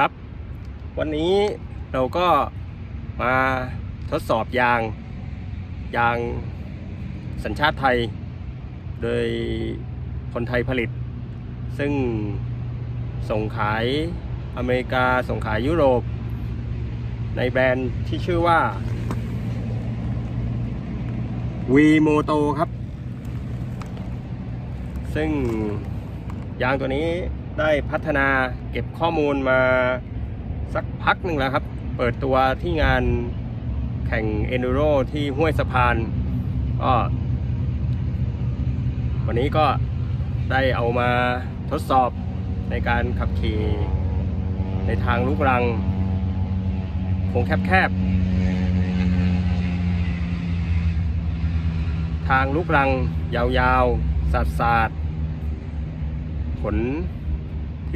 ครับ วันนี้เราก็มาทดสอบยาง ยางสัญชาติไทย โดยคนไทยผลิต ซึ่งส่งขายอเมริกาส่งขายยุโรป ในแบรนด์ที่ชื่อว่า v m o t o ครับ ซึ่งยางตัวนี้ ได้พัฒนาเก็บข้อมูลมาสักพักหนึ่งแล้วครับ เปิดตัวที่งานแข่ง Enduro ที่ห้วยสะพานก็วันนี้ก็ได้เอามาทดสอบในการขับขี่ในทางลูกรังโค้งแคบๆ ทางลูกรังยาวๆสาดๆผล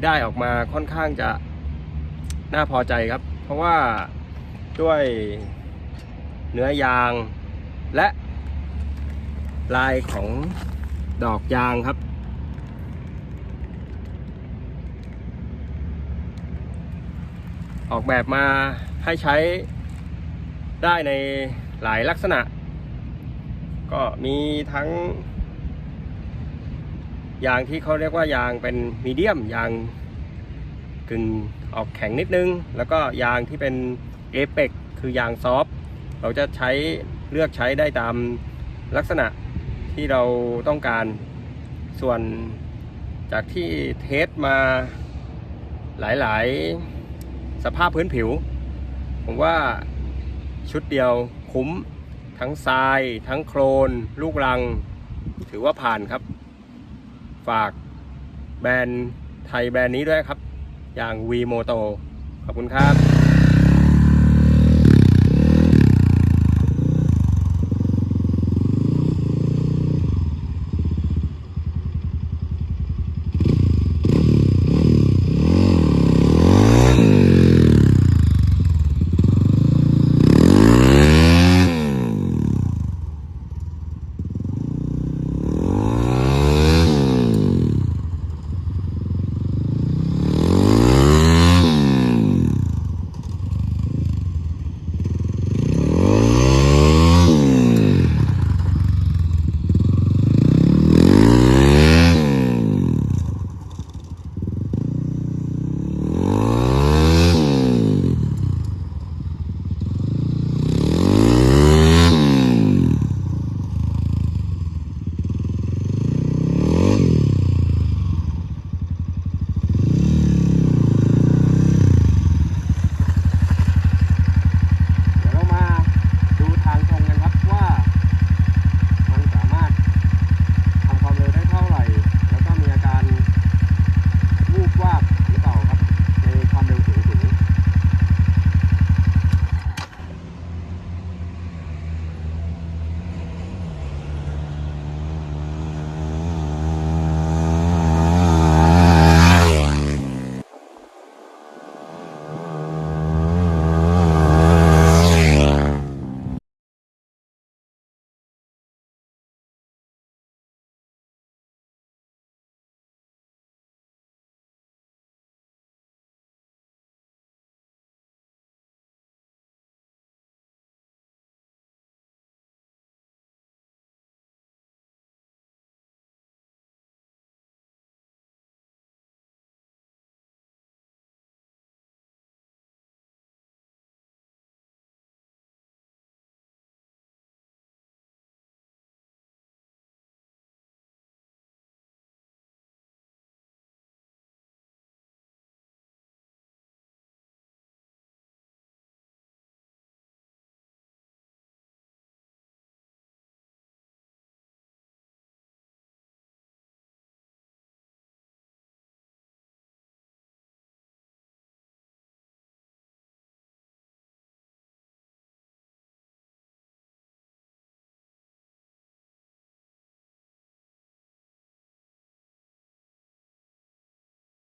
ที่ได้ออกมาค่อนข้างจะน่าพอใจครับ เพราะว่าด้วยเนื้อยางและลายของดอกยางครับ ออกแบบมาให้ใช้ได้ในหลายลักษณะ ก็มีทั้ง ยางที่เขาเรียกว่ายางเป็นมีเดียมยางกึ่งออกแข็งนิดนึง แล้วก็ยางที่เป็นเอเปกคือยางซอฟต์เราจะใช้เลือกใช้ได้ตามลักษณะที่เราต้องการส่วนจากที่เทสมาหลาย ๆ สภาพพื้นผิว ผมว่าชุดเดียวคุ้มทั้งทราย ทั้งโครนลูกรัง ถือว่าผ่านครับ ฝากแบรนด์ไทยแบรนด์นี้ด้วยครับ อย่าง V Moto ขอบคุณครับ